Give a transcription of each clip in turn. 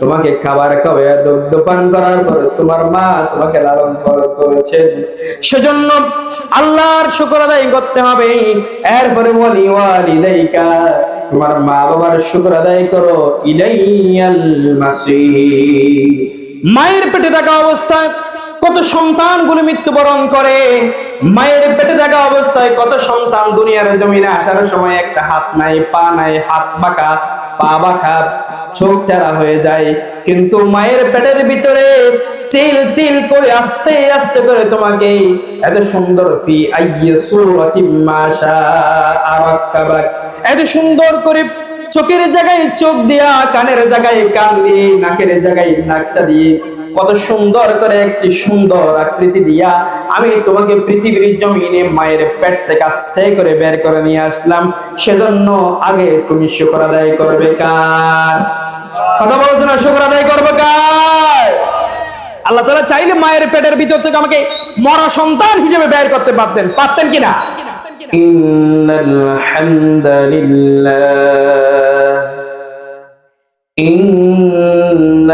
তোমাকে খাবার খাওয়া দুগ্ধ পান করার পর তোমার মা তোমাকে লালন পালন করেছে। সেজন্য আল্লাহর শুকর আদায় করতে হবে। এরপরে বলি ওয়ালিদাইকা তোমার মা বাবার শুকর আদায় করো ইলাইয়াল মাসির মায়ের পেটে থাকা অবস্থায় কত সন্তানগুলো মৃত্যুবরণ করে। মায়ের পেটে থাকা অবস্থায় কত সন্তান দুনিয়ার জমিনে আসার সময় একটা হাত নাই, পা নাই, হাত বাঁকা। পা বাঁকা, চোখ টেরা হয়ে যায়। কিন্তু মায়ের পেটের ভিতরে তিল তিল করে আস্তে আস্তে করে তোমাকে এত সুন্দর ফি আইয়ে সুরাতি মাশা আরাক্কাবাক এত সুন্দর করে চোখের জায়গায় চোখ দিয়া, কানের জায়গায় কান দিয়ে, নাকের জায়গায় নাকটা দিয়ে কত সুন্দর করে একটি সুন্দর আকৃতি দিয়া আমি তোমাকে পৃথিবীর জমিনে মায়ের পেট থেকে আস্তে করে বের করে নিয়ে আসলাম সেজন্য আগে তুমি শুকর আদায় করবে কার কথা বলছো না শুকর আদায় করবে কার আল্লাহ তাআলা চাইলে মায়ের পেটের ভিতর থেকে আমাকে মরা সন্তান হিসেবে বের করতে পারতেন পারতেন কিনা إن الحمد لله إن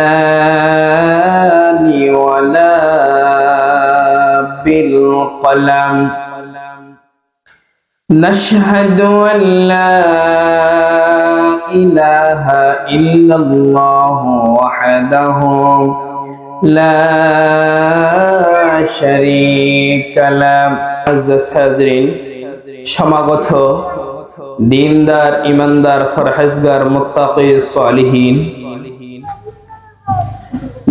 باللسان ولا بالقلم نشهد أن لا إله إلا الله وحده لا شريك له معزز হাজরিন সমাগত দিনদার ইমানদার ফরহাজগার মুত্তাকি সলিহীন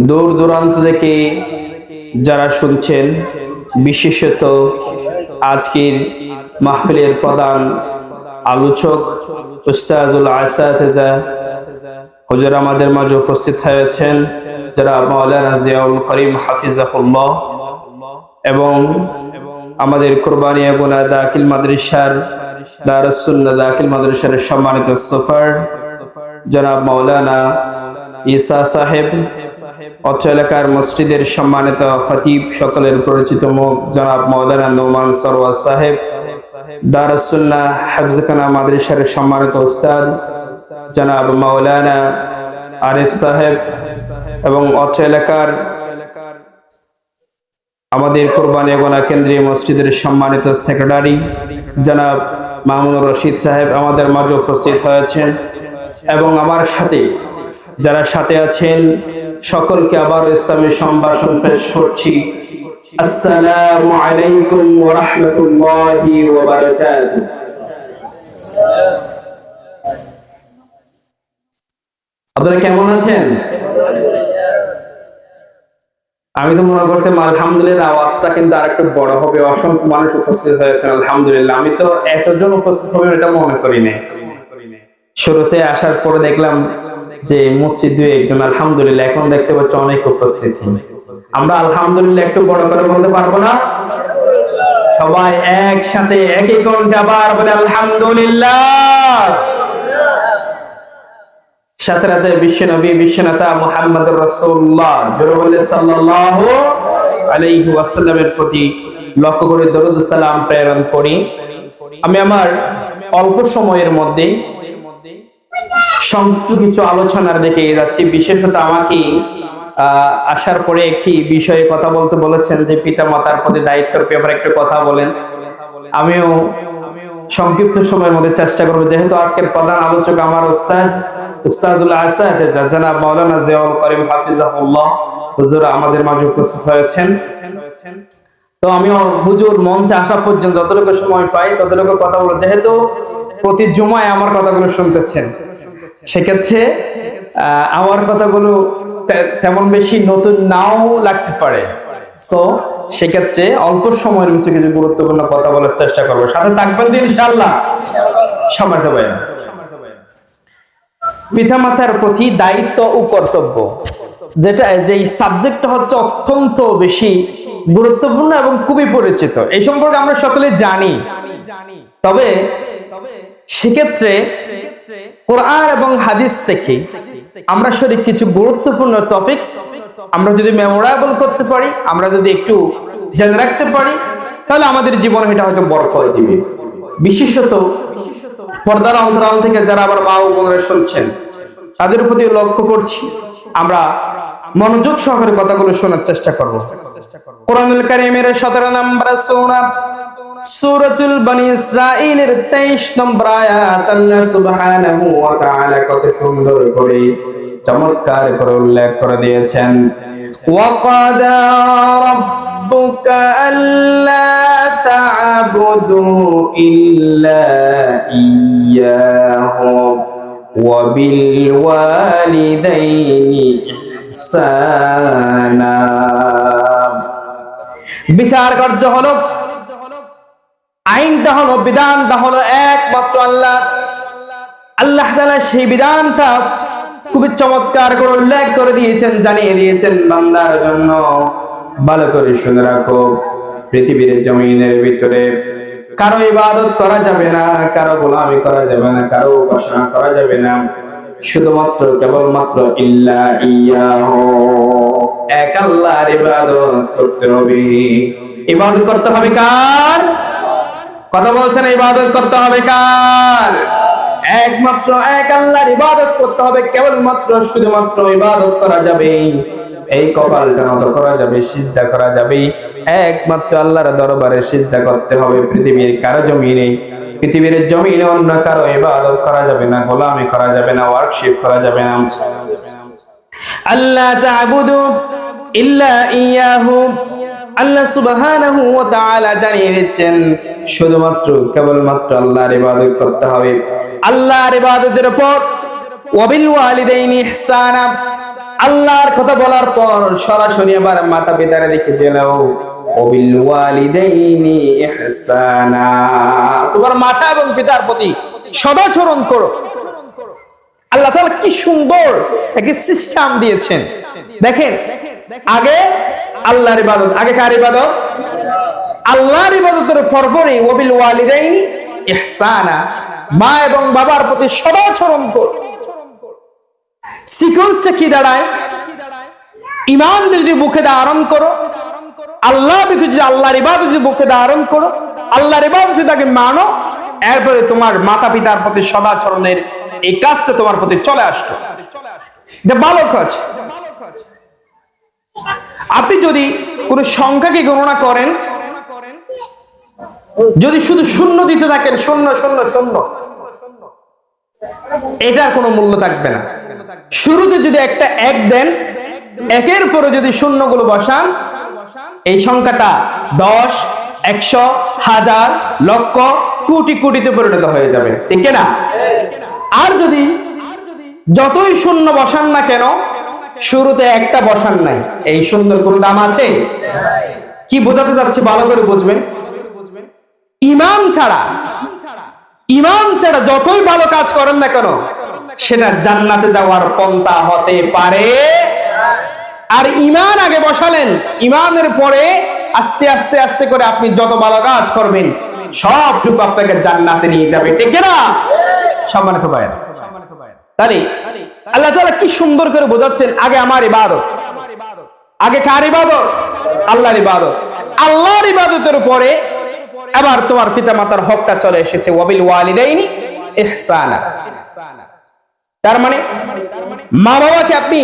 দূর দূরান্ত থেকে যারা শুনছেন, বিশেষত আজকের মাহফিলের প্রধান আলোচক উস্তাজুল আসাতেজা, হুজুর আমাদের মাঝে উপস্থিত হয়েছেন, যারা মাওলানা জিয়াউল করিম হাফিজাহুল্লাহ এবং আমাদের কোরবানিয়া গোনা দাখিল মাদ্রাসার দারুসুন্নাহ দাখিল মাদ্রাসার সম্মানিত সফর, জনাব মাওলানা ইসা সাহেব অত্র এলাকার মসজিদের সম্মানিত খতিব সকলের পরিচিত মুখ, জনাব মাওলানা নোমান সাহেব মাদ্রাসার সম্মানিত জনাব মাওলানা আরিফ সাহেব এবং এলাকার আমাদের কোরবানি গোনা কেন্দ্রীয় মসজিদের সম্মানিত সেক্রেটারি, জনাব মামুনুর রশিদ সাহেব আমাদের মাঝে উপস্থিত হয়েছেন এবং আমার সাথে যারা সাথে আছেন সকলকে আবার ইসলামী সম্ভাষণ পেশ করছি। আসসালামু আলাইকুম ওয়া আপনারা কেমন আছেন? আমি তো মনে করছি আলহামদুলিল্লাহ আওয়াজটা কিন্তু আর একটু বড় হবে। অসংখ্য মানুষ উপস্থিত হয়েছে আলহামদুলিল্লাহ। আমি তো এতজন উপস্থিত হবে এটা মনে করি নাই। শুরুতে আসার পরে দেখলাম যে মসজিদ দুই একজন, আলহামদুলিল্লাহ, এখন দেখতে পাচ্ছি অনেক উপস্থিতি। আমরা আলহামদুলিল্লাহ একটু বড় করে বলতে পারব না? সবাই একসাথে, একই কণ্ঠে আবার বলে আলহামদুলিল্লাহ। সাথে বিশ্ব নবী মোহাম্মদ ওয়াসাল্লামের প্রতি লক্ষ্য করে দরুদ সালাম প্রেরণ করি। আমি আমার অল্প সময়ের মধ্যে সংক্ষিপ্ত কিছু আলোচনার দিকে যাচ্ছি। বিশেষত আমাকে আসার পরে একটি বিষয়ে কথা বলতে বলেছেন যে পিতা মাতার প্রতি দায়িত্বের ব্যাপারে একটু কথা বলেন। আমিও সংক্ষিপ্ত সময়ের মধ্যে চেষ্টা করব। যেহেতু আজকের প্রধান আলোচক আমার উস্তাজ উস্তাদুল আসাদ মাওলানা জিয়াউল করিম হাফিজাহুল্লাহ, হুজুর আমাদের মাঝে উপস্থিত হয়েছেন। তো হুজুর মঞ্চে আসা পর্যন্ত যতটুকু সময় পাই ততটুকু কথা বলো যেহেতু প্রতি জুমায় আমার কথাগুলো শুনতেছেন। সেক্ষেত্রে আমার কথাগুলো তেমন বেশি নতুন নাও লাগতে পারে। সো সেক্ষেত্রে অল্প সময়ের কিছু কিছু গুরুত্বপূর্ণ কথা বলার চেষ্টা করব। সাথে থাকবেন দিন ইনশাআল্লাহ। সময় ভাই পিতামাতার প্রতি দায়িত্ব ও কর্তব্য, যেটা যে সাবজেক্টটা হচ্ছে অত্যন্ত বেশি গুরুত্বপূর্ণ এবং খুবই পরিচিত। এই সম্পর্কে আমরা সকলে জানি। তবে সেক্ষেত্রে কোরআন এবং হাদিস থেকে আমরা সরি কিছু গুরুত্বপূর্ণ টপিকস আমরা যদি মেমোরেবল করতে পারি আমরা যদি একটু জেনে রাখতে পারি তাহলে আমাদের জীবনে এটা হয়তো বড় করে দিবে। বিশেষত পর্দার অন্তরাল থেকে যারা আবার মা ও বোনেরা শুনছেন তাদের প্রতি লক্ষ্য করছি আমরা মনোযোগ সহকারে কথাগুলো শোনার চেষ্টা করব। কোরআনুল কারীমের 17 নম্বর সূরা সূরাতুল বনি ইসরাঈলের 23 নম্বর আয়াত আল্লাহ সুবহানাহু ওয়া তাআলা কত সুন্দর করে চমৎকার করে উল্লেখ করে দিয়েছেন। ওয়াকাদা রাব্বুকা আল্লা তা'বুদু ইল্লা ইয়্যাহু ওয়া বিল ওয়ালিদাইনি ইহসানা। বিচার কার্য হলো আইনটা হলো বিধানটা হলো একমাত্র আল্লাহ। আল্লাহ তাআলা সেই বিধানটা খুবই চমৎকার করে উল্লেখ করে দিয়েছেন, জানিয়ে দিয়েছেন বান্দার জন্য। ভালো করে শুনে রাখো, পৃথিবীর জমিনের ভিতরে কারও ইবাদত করা যাবে না, কারও গোলামি করা যাবে না, কারও উপাসনা করা যাবে না। শুধুমাত্র কেবলমাত্র ইল্লা ইয়াহু। এক আল্লাহর ইবাদত করতে হবে। ইবাদত করতে হবে কার? কথা বলছেন, ইবাদত করতে হবে কার? একমাত্র এক আল্লাহর ইবাদত করতে হবে, কেবলমাত্র, শুধুমাত্র ইবাদত করা যাবে। এই কপালটা নত করা যাবে, সিজদা করা যাবে। একমাত্র আল্লাহর দরবারে সিজদা করতে হবে, পৃথিবীর কারও জমিনে, পৃথিবীর জমিনে অন্য কারও ইবাদত করা যাবে না, গোলামি করা যাবে না ওয়ার্কশিপ করা যাবে না। আল্লাহ তা'বুদু ইল্লা ইয়াহু। আল্লাহ সুবহানাহু ওয়া তাআলা জানিয়ে দিচ্ছেন, শুধুমাত্র কেবলমাত্র আল্লাহর ইবাদত করতে হবে। আল্লাহর ইবাদতের উপর ওয়াবিল ওয়ালিদাইনি ইহসানা, আল্লাহর কথা বলার পর সরাসরি আবার মাতা পিতার দিকে জেলাও ওয়াবিল ওয়ালিদাইনি ইহসানা। তোমার মাতা এবং পিতার প্রতি সদাচরণ করো। আল্লাহ তাআলা কি সুন্দর একটি সিস্টেম দিয়েছেন। দেখেন, আগে আল্লাহর ইবাদত। আগে কার ইবাদত? আল্লাহর ইবাদতের পরপরই ওয়াবিল ওয়ালিদাইন ইহসানা। মা এবং বাবার প্রতি সদাচরণ করো সিকোয়েন্সটা কি দাঁড়ায়? ইমান যদি বুকে ধারণ করো, আল্লাহ যদি আল্লাহর ইবাদত যদি বুকে ধারণ করো, আল্লাহর ইবাদত যদি তাকে মানো, এরপরে তোমার মাতা পিতার প্রতি সদাচরণের এই কাজটা তোমার প্রতি চলে আসতো। এটা ভালো কাজ। আপনি যদি কোনো সংখ্যাকে গণনা করেন, যদি শুধু শূন্য দিতে থাকেন, শূন্য শূন্য শূন্য, এটার কোনো মূল্য থাকবে না। শুরুতে যদি একটা এক দেন, একের পরে যদি শূন্যগুলো বসান, এই সংখ্যাটা দশ, একশো, হাজার, লক্ষ, কোটি, কোটিতে পরিণত হয়ে যাবে। ঠিক না? আর যদি যতই শূন্য বসান না কেন শুরুতে একটা বসান নাই। এই সুন্দর কোনো দাম আছে? কি বোঝাতে যাচ্ছে ভালো করে বুঝবেন? ইমাম ছাড়া ইমাম ছাড়া যতই ভালো কাজ করেন না কেন, সেটা জান্নাতে যাওয়ার পন্থা হতে পারে। আর ইমান আগে বসালেন, ইমানের পরে আস্তে আস্তে আস্তে করে আপনি যত ভালো কাজ করবেন, সবটুকু আপনাকে জান্নাতে নিয়ে যাবে। ঠিক না সম্মানিত ভাইয়েরা। তাহলে আল্লাহ তাআলা কি সুন্দর করে বোঝাচ্ছেন, আগে আমার ইবাদত। আগে কার ইবাদত? আল্লাহর ইবাদত। আল্লাহর ইবাদতের উপরে এবার তোমার পিতা মাতার হকটা চলে এসেছে, ওয়াবিল তার মানে মা বাবাকে আপনি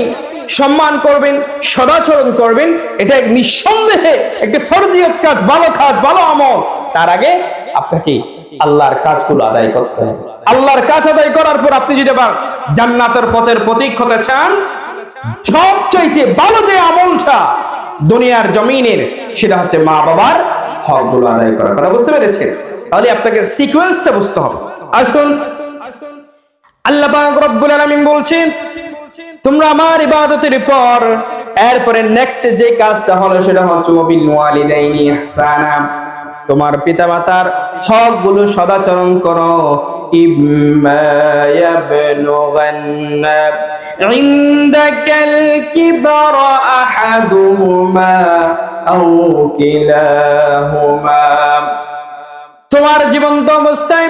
সম্মান করবেন, সদাচরণ করবেন, এটা নিঃসন্দেহে একটি ফরজিয়ত কাজ, ভালো কাজ, ভালো আমল। তার আগে আপনাকে আল্লাহর কাজগুলো আদায় করতে হবে। আল্লাহর কাজ আদায় করার পর আপনি যদি আবার জান্নাতের পথের প্রতীক হতে চান, সবচাইতে ভালো যে আমলটা দুনিয়ার জমিনের, সেটা হচ্ছে মা বাবার হকগুলো আদায় করা। কথা বুঝতে পেরেছেন? তাহলে আপনাকে সিকোয়েন্সটা বুঝতে হবে। আসুন। আল্লাহ রব্বুল আলামিন বলছেন, তোমরা আমার ইবাদতের পর, এরপরে নেক্সট যে কাজটা হলো সেটা হচ্ছে ওয়ালিদাইনি ইহসানা। তোমার পিতা মাতার পিতামাতার হকগুলো সদাচরণ করো। তোমার জীবন্ত অবস্থায়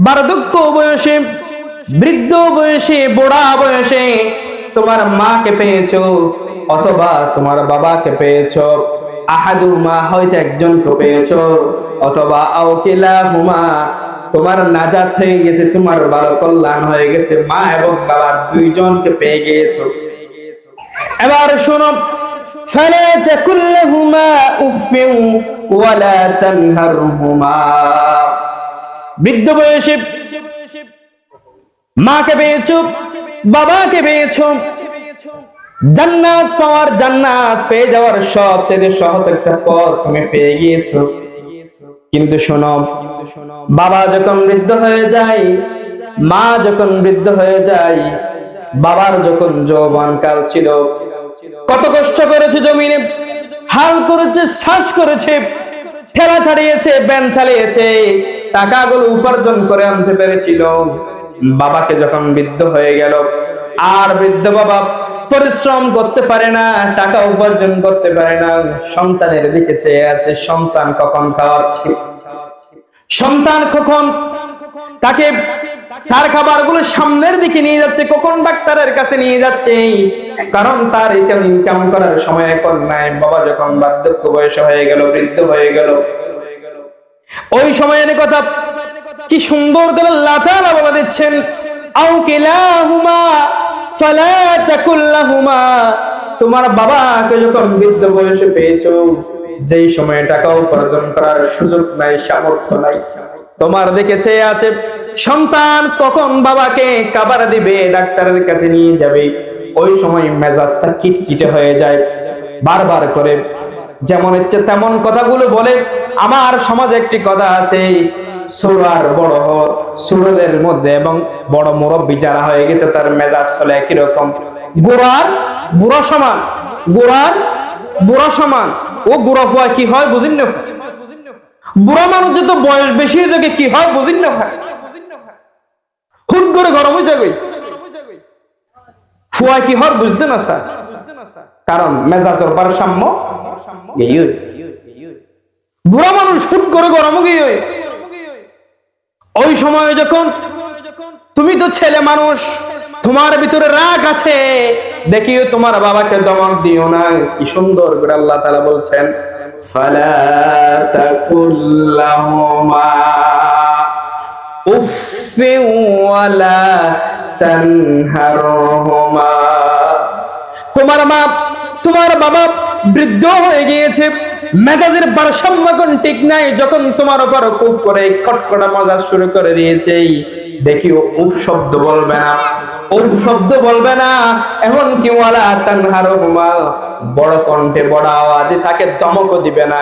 বার্ধক্য বয়সে, বৃদ্ধ বয়সে, বুড়া বয়সে তোমার মাকে পেয়েছ অথবা তোমার বাবাকে পেয়েছ। আহাদু মা হয়তো একজনকে পেয়েছো অথবা আওকিলা হুমা তোমার নাজাত হয়ে গেছে তোমার ভালো কল্যাণ হয়ে গেছে মা এবং বাবা দুইজনকে পেয়ে গিয়েছো এবার শোনো فلا تكن لهما اف ولا تنهرهما বৃদ্ধ বয়সে মাকে পেয়েছো বাবাকে পেয়েছো জান্নাত পাওয়ার জান্নাত, পেয়ে যাওয়ার সবচেয়ে সহজ একটা পথ তুমি পেয়ে গিয়েছো। কিন্তু শোনো, বাবা যখন বৃদ্ধ হয়ে যায়, মা যখন বৃদ্ধ হয়ে যায়, বাবার যখন যৌবন কাল ছিল, কত কষ্ট করেছে জমিনে, হাল করেছে, শ্বাস করেছে ঠেলা ছাড়িয়েছে, ব্যান চালিয়েছে, টাকাগুলো উপার্জন করে আনতে পেরেছিল। বাবাকে যখন বৃদ্ধ হয়ে গেল, আর বৃদ্ধ বাবা পরিশ্রম করতে পারে না, টাকা উপার্জন করতে পারে না, সন্তানের দিকে চেয়ে আছে, সন্তান কখন খাওয়াচ্ছে? সন্তান কখন তাকে তার খাবারগুলো সামনের দিকে নিয়ে যাচ্ছে, কখন ডাক্তারের কাছে নিয়ে যাচ্ছে? কারণ তার ইনকাম ইনকাম করার সময় এখন নাই। বাবা যখন বার্ধক্য বয়স হয়ে গেল, বৃদ্ধ হয়ে গেল, ওই সময়ের কথা কি সুন্দর করে তাআলা বলে দিচ্ছেন। কিলাহুমা ফালা তাকুল্লাহুমা তোমার বাবাকে যখন বৃদ্ধ বয়সে পেয়েছ, যেই সময়ে টাকা উপার্জন করার সুযোগ নাই, সামর্থ্য নাই, তোমার দিকে চেয়ে আছে, সন্তান কখন বাবাকে কাবার দিবে, ডাক্তারের কাছে নিয়ে যাবে। ওই সময় মেজাজটা কিটকিটে হয়ে যায়, বারবার করে। যেমন ইচ্ছে তেমন কথাগুলো বলে, আমার সমাজে একটি কথা আছে সুরার বড় সুরদের মধ্যে এবং বড় মুরব্বী যারা হয়ে গেছে, তার মেজাজ চলে একই রকম। গোড়ার বুড়ো সমান গোড়ার বুড়ো সমান। ও বুড়ো ফুয়া কি হয় বুঝিন না বুড়া মানুষ যত বয়স বেশি হয়ে যাবে কি হয় বুঝিন না ভাই? হুট করে গরম হয়ে যাবে। ফুয়া কি হয় বুঝতে না স্যার? কারণ মেজাজের ভারসাম্য। এই ওই। বুড়া মানুষ হুট করে গরম গিয়ে ওই। সময় যখন তুমি তো ছেলে মানুষ, তোমার ভিতরে রাগ আছে, দেখিও তোমার বাবাকে দমক দিও না কি সুন্দর করে আল্লাহ তালা বলছেন তোমার মা, তোমার বাবা বৃদ্ধ হয়ে গিয়েছে মেজাজের ভারসাম্য এখন ঠিক নাই, যখন তোমার উপর খুব করে খটখটা মজা শুরু করে দিয়েছে। দেখিও, উফ, শব্দ বলবে না, উফ, শব্দ বলবে না। এমন কি ওয়ালা তানহারহুমা বড় কণ্ঠে, বড় আওয়াজে তাকে দমক দিবে না।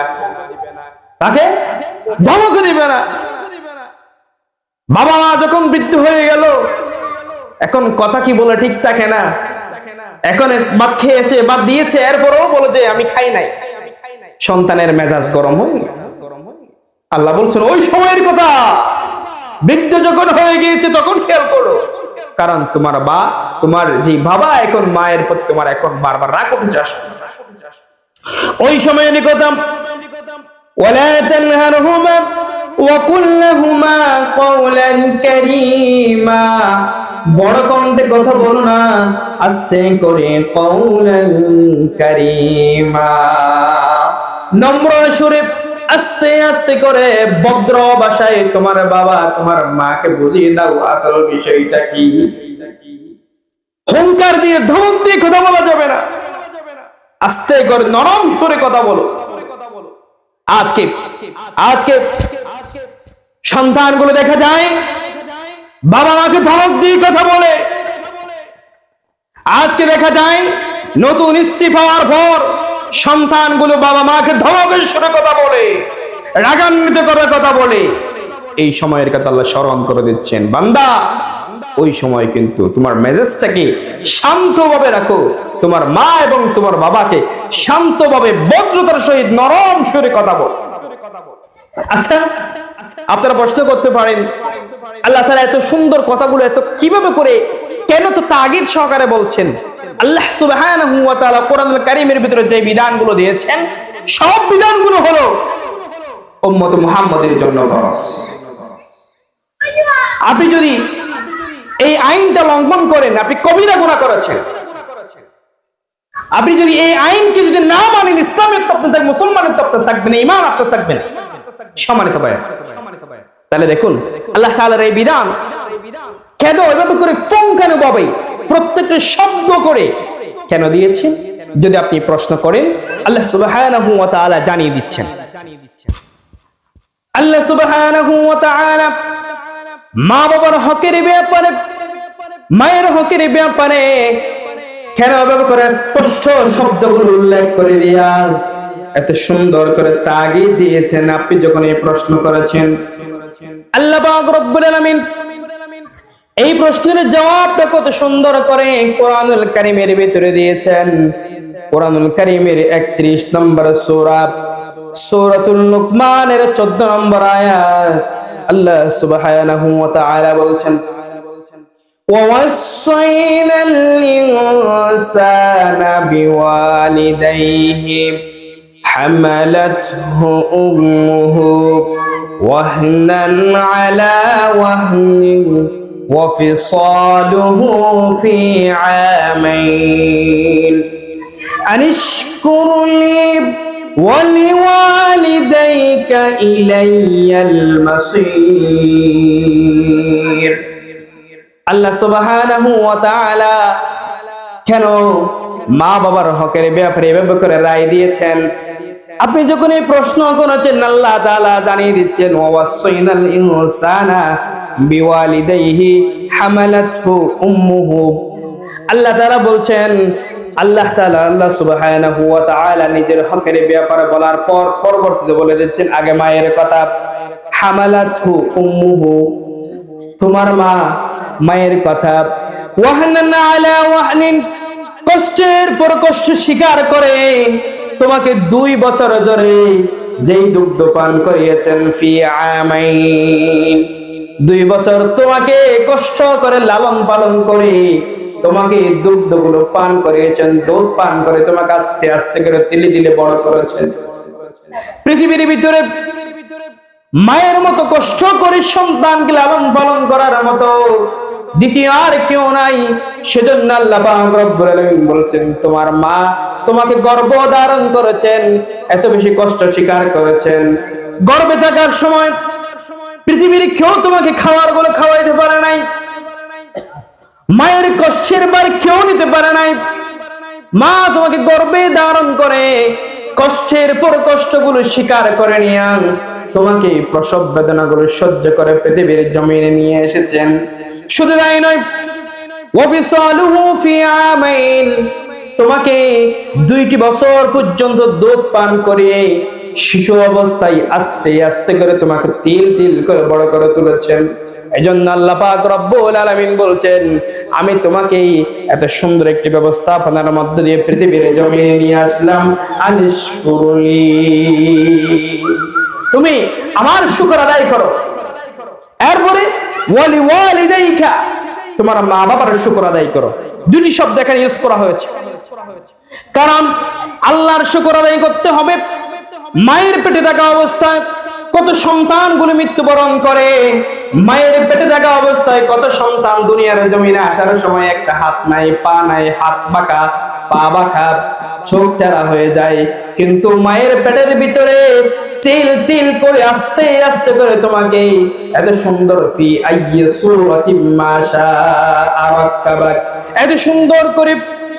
তাকে ধমক দিবে না। বাবা মা যখন বৃদ্ধ হয়ে গেল, এখন কথা কি বলে ঠিক থাকে না? এখন ভাত খেয়েছে বা দিয়েছে, এরপরেও বলে যে, আমি খাই নাই। সন্তানের মেজাজ গরম হয়ে গেছে আল্লাহ বলছেন ওই সময়ের কথা বৃদ্ধ যখন হয়ে গিয়েছে তখন খেয়াল করো কারণ তোমার বা তোমার যে বাবা এখন মায়ের প্রতি তোমার এখন বারবার রাগ উঠে যাস ওই সময়ের কথা ولا تنهرهما وقل لهما قولا كريما বড় কণ্ঠে কথা বলো না আস্তে করে কৌলান কারিমা নম্র সুরে আস্তে আস্তে করে ভদ্র ভাষায় তোমার বাবা, তোমার মাকে বুঝিয়ে দাও, আসল বিষয়টা কি? হুঙ্কার দিয়ে ধমক দিয়ে কথা বলা যাবে না। আস্তে করে নরম কথা বলো। আজকে আজকে সন্তানগুলো দেখা যায়, বাবা মাকে ধমক দিয়ে কথা বলে। আজকে দেখা যায় নতুন স্ত্রী পাওয়ার পর সন্তানগুলো বাবা মাকে ধমকের কথা বলে, রাগান্বিত করার কথা বলে। এই সময়ের কথা আল্লাহ স্মরণ করে দিচ্ছেন, বান্দা, ওই সময় কিন্তু তোমার মেজাজটাকে শান্তভাবে রাখো। তোমার মা এবং তোমার বাবাকে শান্তভাবে বজ্রতার সহিত নরম সুরে কথা বল। আচ্ছা আপনারা প্রশ্ন করতে পারেন, আল্লাহ তাআলা এত সুন্দর কথাগুলো এত কীভাবে করে কেন তো তাগিদ সহকারে বলছেন? আল্লাহ তাআলা কোরআনুল কারীমের ভিতরে যে বিধানগুলো দিয়েছেন, সব বিধানগুলো হলো উম্মত মুহাম্মাদের জন্য ফরজ। আপনি যদি এই আইনটা লঙ্ঘন করেন, আপনি কবিরা গুনাহ করেছেন। আপনি যদি এই আইনকে যদি না মানেন, ইসলামের তত্ত্ব থাকবেন মুসলমানের তত্ত্ব থাকবেন ইমান আপনার থাকবেন সমানিত ভাই তাহলে দেখুন, আল্লাহ তাআলার এই বিধান কেন এভাবে করে পুঙ্খানুভাবে প্রত্যেকটা শব্দ করে। কেন দিয়েছেন? যদি আপনি প্রশ্ন করেন, আল্লাহ সুবহানাহু ওয়া তাআলা জানিয়ে দিচ্ছেন। আল্লাহ সুবহানাহু ওয়া তাআলা মা বাবার হকের ব্যাপারে, মায়ের হকের ব্যাপারে কেন এভাবে করে স্পষ্ট শব্দগুলো উল্লেখ করে দিয়া এত সুন্দর করে তাগিদ দিয়েছেন? আপনি যখন এই প্রশ্ন করেছেন, আল্লাহ রব্বুল আলামিন এই প্রশ্নের জবাবটা কত সুন্দর করে কোরআনুল কারীমের ভিতরে দিয়েছেন কোরআনুল কারীমের 31 নম্বর সূরা সূরাতুল লুকমানের 14 নম্বর আয়াত আল্লাহ সুবহানাহু ওয়া তাআলা বলছেন ووصينا الإنسان بوالديه حملته أمه وهنا على وهن وفصاله في عامين أن اشكر لي ولوالديك إلي المصير আল্লাহ সুবহানাহু ওয়া তাআলা কেন মা বাবার হকের ব্যাপারে এভাবে করে রায় দিয়েছেন আপনি যখন এই প্রশ্ন করেছেন, আল্লাহ তাআলা জানিয়ে দিচ্ছেন, ওয়াসাইনাল ইনসানা বিওয়ালিদাইহি হামালাতহু উম্মুহু। আল্লাহ তাআলা বলছেন, আল্লাহ তাআলা, আল্লাহ সুবহানাহু ওয়া তাআলা নিজের হকের ব্যাপারে বলার পর পরবর্তীতে বলে দিচ্ছেন, আগে মায়ের কথা। হামালাতহু উম্মুহু। তোমার মা মায়ের কথা। ওয়াহনান আলা ওয়াহনিন। কষ্টের পর কষ্ট স্বীকার করে। তোমাকে দুই বছর ধরে যেই দুগ্ধ পান করিয়েছেন দুই বছর তোমাকে কষ্ট করে লালন পালন করে তোমাকে দুগ্ধগুলো পান করিয়েছেন, দুধ পান করে তোমাকে আস্তে আস্তে করে তিলে তিলে বড় করেছেন। পৃথিবীর ভিতরে মায়ের মতো কষ্ট করে সন্তানকে লালন পালন করার মতো দ্বিতীয় আর কেউ নাই। সেজন্য আল্লাহ বলছেন, তোমার মা তোমাকে গর্ভ ধারণ করেছেন, এত বেশি কষ্ট স্বীকার করেছেন। গর্ভে থাকার সময় পৃথিবীর কেউ তোমাকে খাওয়ার খাওয়াইতে পারে নাই। মায়ের কষ্টের বার কেউ নিতে পারে নাই। মা তোমাকে গর্বে ধারণ করে, কষ্টের পর কষ্টগুলো স্বীকার করে নিয়ে তোমাকে প্রসব বেদনাগুলো সহ্য করে পৃথিবীর জমিনে নিয়ে এসেছেন। শুধু তাই নয় তোমাকে দুইটি বছর পর্যন্ত দুধ পান করিয়ে শিশু অবস্থায় আস্তে আস্তে করে তোমাকে তিল তিল করে বড় করে তুলেছেন। এই জন্য আল্লাহ পাক রব্বুল আলামিন বলছেন, আমি তোমাকে এত সুন্দর একটি ব্যবস্থাপনার মধ্য দিয়ে পৃথিবীর জমিনে নিয়ে আসলাম। আনিশকুরলি। তুমি আমার শুকর আদায় করো। এরপরে তোমার মা বাবার শুকর আদায় করো। দুটি শব্দ এখানে ইউজ করা হয়েছে। কারণ আল্লাহর শুকর আদায় করতে হবে। মায়ের পেটে থাকা অবস্থায় কত সন্তান সন্তানগুলো মৃত্যুবরণ করে। মায়ের পেটে থাকা অবস্থায় কত সন্তান দুনিয়ার জমিনে আসার সময় একটা হাত নাই, পা নাই, হাত বাঁকা, পা বাঁকা। চোখ তেরা হয়ে যায়। কিন্তু মায়ের পেটের ভিতরে তিল তিল করে আস্তে আস্তে করে তোমাকে এত সুন্দর ফি আইয়ে সুরাতি মাশা আরাক্কাবাক এত সুন্দর করে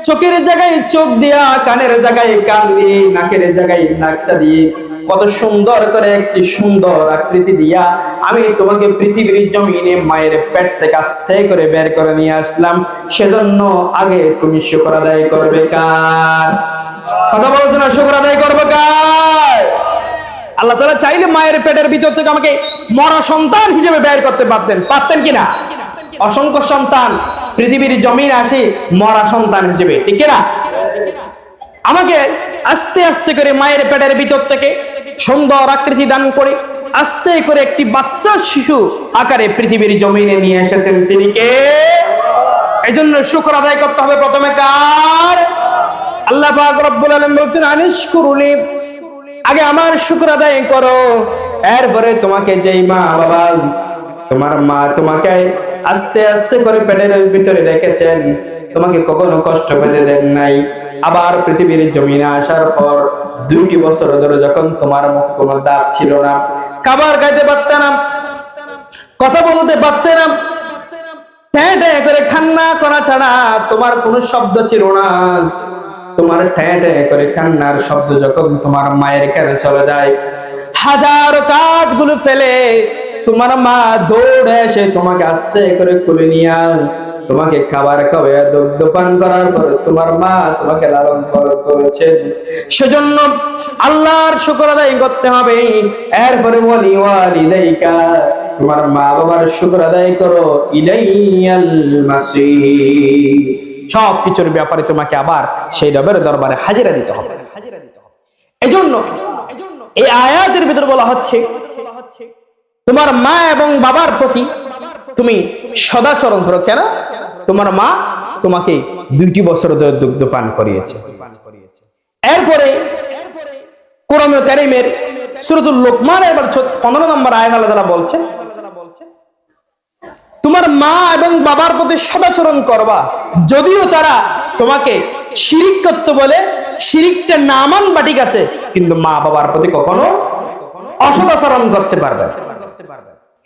চোখের জায়গায় চোখ দিয়া, কানের জায়গায় কান দিয়ে, নাকের জায়গায় নাকটা দিয়ে কত সুন্দর করে একটি সুন্দর আকৃতি দিয়া আমি তোমাকে পৃথিবীর জমিনে মায়ের পেট থেকে আস্তে করে বের করে নিয়ে আসলাম। সেজন্য আগে তুমি শুকর আদায় করবে কার? কথা বলছো না, শুক্র আদায় করব কার? আল্লাহ তাআলা চাইলে মায়ের পেটের ভিতর থেকে আমাকে মরা সন্তান হিসেবে বের করতে পারতেন। পারতেন কিনা? অসংখ্য সন্তান, পৃথিবীর জমিন আসে মরা সন্তান হিসেবে, ঠিক কিনা? আমাকে আস্তে আস্তে করে মায়ের পেটের ভিতর থেকে সুন্দর আকৃতি দান করে, আস্তে করে একটি বাচ্চা শিশু আকারে পৃথিবীর জমিনে নিয়ে এসেছেন। তিনি কে? এই জন্য শুকর আদায় করতে হবে প্রথমে কার? আল্লাহ পাক রব্বুল আলামিন বলছেন আনিশ কুরুনি আগে আমার শুকর আদায় করো। এরপরে তোমাকে যেই মা বাবা, তোমার মা তোমাকে আস্তে আস্তে করে পেটের ভিতরে রেখেছেন। তোমাকে কখনো কষ্ট পেতে দেন নাই। আবার পৃথিবীর জমিনে আসার পর দুইটি বছর ধরে যখন তোমার মুখে কোনো দাঁত ছিল না, খাবার খাইতে পারতে না, কথা বলতে পারতে না করে খান্না করা ছাড়া তোমার কোনো শব্দ ছিল না। তোমার ট্যাঁ ট্যাঁ করে কান্নার শব্দ যখন তোমার মায়ের কানে চলে যায়, হাজারো কাজগুলো ফেলে তোমার মা দৌড়ে এসে তোমাকে আস্তে করে কুলে নিয়ে তোমাকে খাবার খাওয়া দুগ্ধ পান করার পরে তোমার মা তোমাকে লালন পালন করেছেন সেজন্য আল্লাহর শুকর আদায় করতে হবে। এরপরে বলি ওয়ালিদাইকা, তোমার মা বাবার শুকর আদায় করো, ইলাইয়াল মাসির সব কিছুর ব্যাপারে তোমাকে আবার সেই রবের দরবারে হাজিরা দিতে হবে। এজন্য এই আয়াতের ভিতর বলা হচ্ছে, তোমার মা এবং বাবার প্রতি তুমি সদাচরণ করো কেন? তোমার মা তোমাকে দুইটি বছর ধরে দুগ্ধ পান করিয়েছে। এরপরে কোরআন কারিমের সুরতুল লোকমান এবার পনেরো নম্বর আয়াত আল্লাহ বলছে তোমার মা এবং বাবার প্রতি সদাচরণ করবা। যদিও তারা তোমাকে শিরিক করতে বলে শিরিকটা নামান বা ঠিক আছে, কিন্তু মা বাবার প্রতি কখনো অসদাচরণ করতে পারবে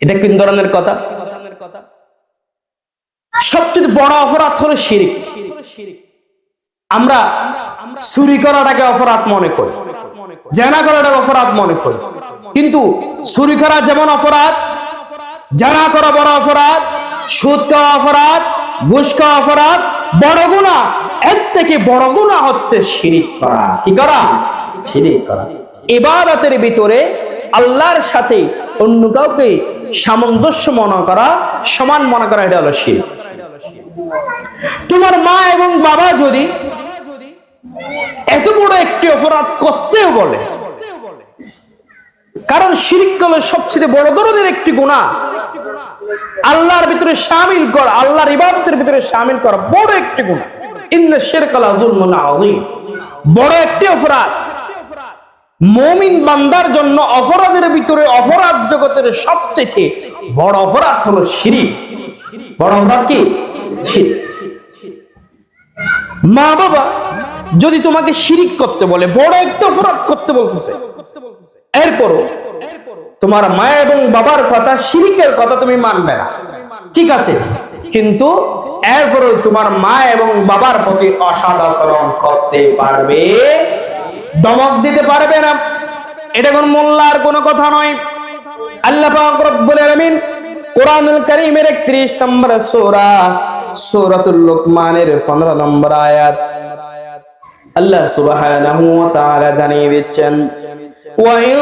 এটা কোন ধরনের কথা? সবচেয়ে বড় অপরাধ হলো শিরিক। আমরা চুরি করাটাকে অপরাধ মনে করি, জেনা করাটাকে অপরাধ মনে করি। কিন্তু চুরি করা যেমন অপরাধ জানা করা বড় অপরাধ, সুদ খাওয়া অপরাধ, ঘুষ অপরাধ, বড় গুণা, এর থেকে বড় গুণা হচ্ছে শিরিক করা। কি করা? শিরিক করা। ইবাদতের ভিতরে আল্লাহর সাথে অন্য কাউকে সামঞ্জস্য মনে করা, সমান মনে করা, এটা হলো শিরিক। তোমার মা এবং বাবা যদি এত বড় একটি অপরাধ করতেও বলে কারণ শিরিক সবচেয়ে বড় ধরনের একটি গুণা আল্লাহর ভিতরে শামিল কর, আল্লাহর ইবাদতের ভিতরে শামিল কর বড় একটি গুণা ইন্না শিরকালা যুলমুন আযীম। বড় একটি অপরাধ। মুমিন বান্দার জন্য অপরাধের ভিতরে অপরাধ জগতের সবচেয়ে বড় অপরাধ হলো শিরিক। বড় অপরাধ কি? শিরিক। মা বাবা যদি তোমাকে শিরিক করতে বলে, বড় একটা অপরাধ করতে বলতেছে এরপরও তোমার মা এবং বাবার কথা, শিরিকের কথা তুমি মানবে না। ঠিক আছে? কিন্তু এরপরও তোমার মা এবং বাবার প্রতি অসৎ আচরণ করতে পারবে, দমক দিতে পারবে না। এটা কোন মোল্লার কোনো কথা নয়। আল্লাহ পাক রব্বুল আলামিন কোরআনুল কারীমের 31 নম্বর সূরা, সূরাতুল লুকমানের 15 নম্বর আয়াত আল্লাহ সুবহানাহু ওয়া তাআলা জানিয়ে দিচ্ছেন وإن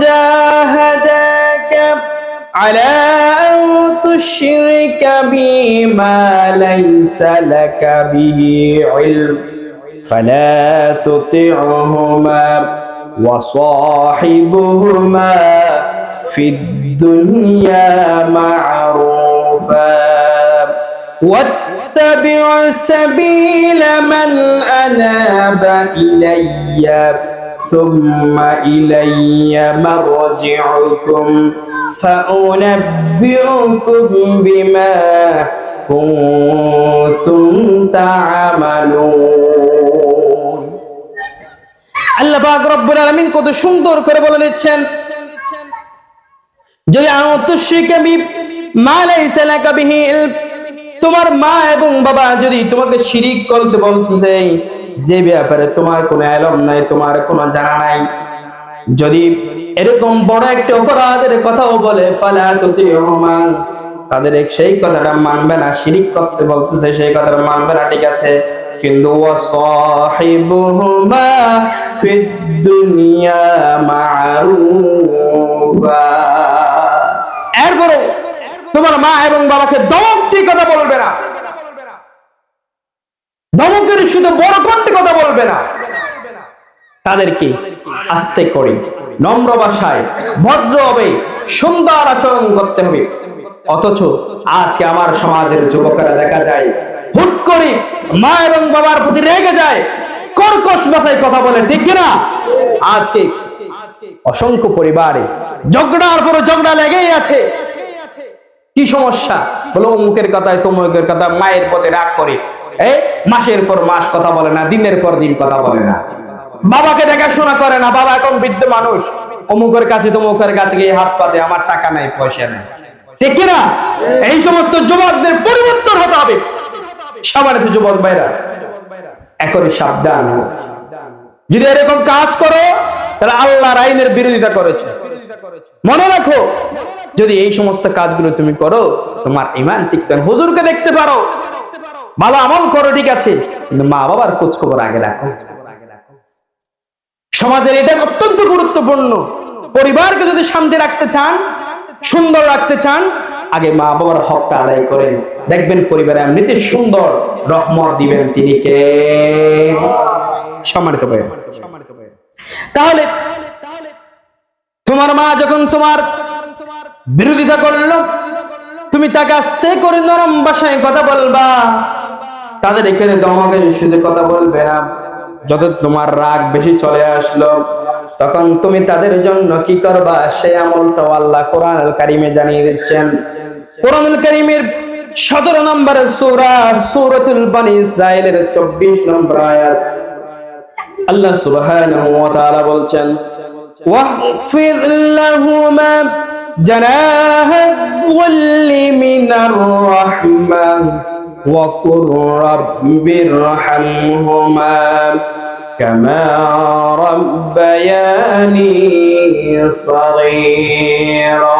جاهداك على أن تشرك بي ما ليس لك به علم فلا تطعهما وصاحبهما في الدنيا معروفا واتبع سبيل من أناب إليّ ثم إلي مرجعكم فأنبئكم بما كنتم تعملون আল্লাহ পাক রব্বুল আলামিন কত সুন্দর করে বলে দিচ্ছেন যদি আত্মশিকা বি মা লাইসা লাকা বিহি ইলম তোমার মা এবং বাবা যদি তোমাকে শিরিক করতে বলতেছে যে ব্যাপারে তোমার কোনো এলম নাই, তোমার কোনো জানা নাই। যদি এরকম বড় একটা অপরাধের কথাও বলে, ফালা তুতি রহমান তাদের সেই কথাটা মানবে না, শিরিক করতে বলতেছে, সেই কথাটা মানবে না, ঠিক আছে। কিন্তু এরপরও তোমার মা এবং বাবাকে দমক কথা বলবে না। ধমকের শুধু বড় কণ্ঠে কথা বলবে না? তাদেরকে আস্তে করে নম্র ভাষায় ভদ্র হবে সুন্দর আচরণ করতে হবে। অথচ আজকে আমার সমাজের যুবকেরা দেখা যায়, হুট করে মা এবং বাবার প্রতি রেগে যায়, কর্কশ ভাষায় কথা বলে, ঠিক কিনা আজকে অসংখ্য পরিবারে ঝগড়ার পর ঝগড়া লেগেই আছে। কি সমস্যা? বলো অমুকের কথায়, তমুকের কথা মায়ের পথে রাগ করে। এ মাসের পর মাস কথা বলে না, দিনের পর দিন কথা বলে না। বাবাকে দেখাশোনা করে না, বাবা এখন বৃদ্ধ মানুষ। অমুকের কাছে তমুকের কাছে গিয়ে হাত পাতে আমার টাকা নাই, পয়সা নাই। ঠিক কিনা এই সমস্ত যুবকদের পরিবর্তন হতে হবে। সবার তো যুবক ভাইরা, এখনই সাবধান। যদি এরকম কাজ করো, তাহলে আল্লাহর আইনের বিরোধিতা করেছে। মনে রাখো, যদি এই সমস্ত কাজগুলো তুমি করো, তোমার ইমান ঠিক না। হুজুরকে দেখতে পারো। ভালো আমল করো, ঠিক আছে। মা বাবার খোঁজ খবর আগে রাখো। সমাজের এটা অত্যন্ত গুরুত্বপূর্ণ। পরিবারকে যদি শান্তি রাখতে চান, সুন্দর রাখতে চান, আগে মা বাবার হকটা আদায় করেন। দেখবেন পরিবারে এমনিতে সুন্দর রহমত দিবেন তিনি কে? সম্মানিত ভাই তাহলে, তোমার মা যখন তোমার বিরোধিতা করল, তুমি তাকে আস্তে করে নরম ভাষায় কথা বলবা। তাদের এখানে তোমাকে শুধু কথা বলবে না। যত তোমার রাগ বেশি চলে আসলো, তখন তুমি তাদের জন্য কি করবা? সে আমল তো আল্লাহ কোরআন কারিমে জানিয়ে দিচ্ছেন। কোরআন কারিমের সতেরো নম্বর সূরা, সূরাতুল বানি ইসরায়েলের চব্বিশ নম্বর আয়াত। আল্লাহ সুবহানাহু ওয়া তাআলা বলছেন, ওয়াহফিজ লাহুমা জানাহা ওয়াল্লি মিনার রাহমাহ وقل رب ارحمهما كما ربياني صغيرا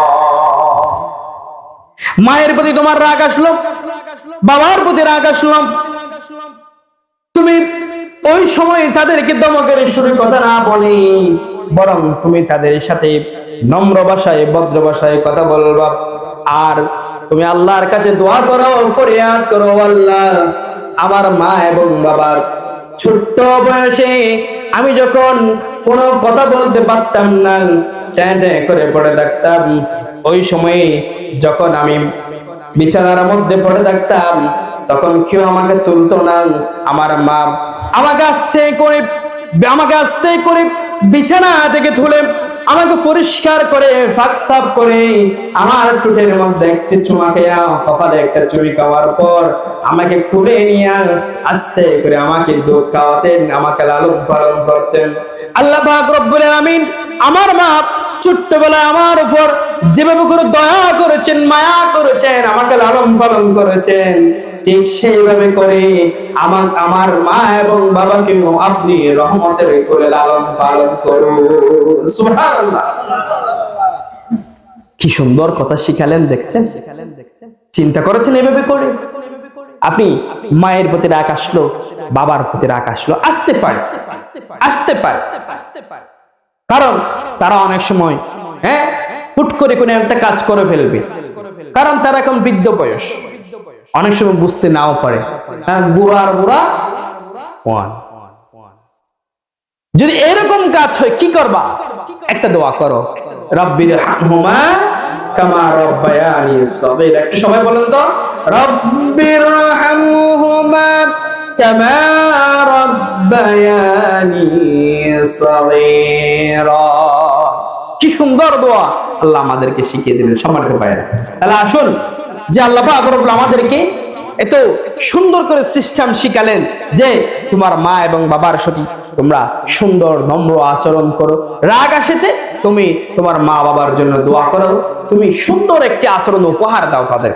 মায়ের প্রতি তোমার রাগ আসলো বাবার প্রতি রাগ আসলো তুমি ওই সময় তাদেরকে দমকের সুরে কথা না বলে বরং তুমি তাদের সাথে নম্র ভাষায় ভদ্র ভাষায় কথা বলবা আর তুমি আল্লাহর কাছে দোয়া করো, ফরিয়াদ করো, আল্লাহ, আমার মা এবং বাবার ছোট্ট বয়সে আমি যখন কোনো কথা বলতে পারতাম না ট্যাঁ ট্যাঁ করে পড়ে থাকতাম। ওই সময়ে যখন আমি বিছানার মধ্যে পড়ে থাকতাম, তখন কেউ আমাকে তুলতো না, আমার মা আমাকে আস্তে করে, আমাকে আস্তে করে বিছানা থেকে তুলে আমাকে পরিষ্কার করে, ফাঁক সাফ করে, আমার টুটের মধ্যে একটি চুমা কপালে একটা চুরি খাওয়ার পর আমাকে খুলে নিয়ে আস্তে করে আমাকে দুধ খাওয়াতেন, আমাকে লালন পালন করতেন। আল্লাহ পাক রব্বুল আলামিন আমার মা ছোট্টবেলায় আমার উপর যেভাবে করে দয়া করেছেন, মায়া করেছেন, আমাকে লালন পালন করেছেন। ঠিক সেইভাবে করে আমার আমার মা এবং বাবাকে আপনি রহমতের করে লালন পালন করুন। কি সুন্দর কথা শিখালেন, দেখছেন? চিন্তা করেছেন এভাবে করে? আপনি মায়ের প্রতি রাগ আসলো, বাবার প্রতি রাগ আসলো, আসতে পারে আসতে পারে। কারণ তারা অনেক সময় হ্যাঁ হুট করে কোনো একটা কাজ করে ফেলবে। কারণ তারা এখন বৃদ্ধ বয়স। অনেক সময় বুঝতে নাও পারে। বুড়া ওয়ান যদি এরকম কাজ হয়, কি করবা? একটা দোয়া করো। রব্বির কামা রব্বায়ানি সগীরা। একটু বলেন তো। রব্বির কামা রব্বায়ানি সগীরা। কি সুন্দর দোয়া। আল্লাহ আমাদেরকে শিখিয়ে দিলেন সম্মানিত ভাইয়েরা। তাহলে আসুন। যে আল্লাহ আমাদেরকে এত সুন্দর করে সিস্টেম শিখালেন যে তোমার মা এবং বাবার সাথে তোমরা সুন্দর, নম্র আচরণ করো। রাগ আসেছে, তুমি তোমার মা বাবার জন্য দোয়া করো। তুমি সুন্দর একটি আচরণ, উপহার দাও তাদের।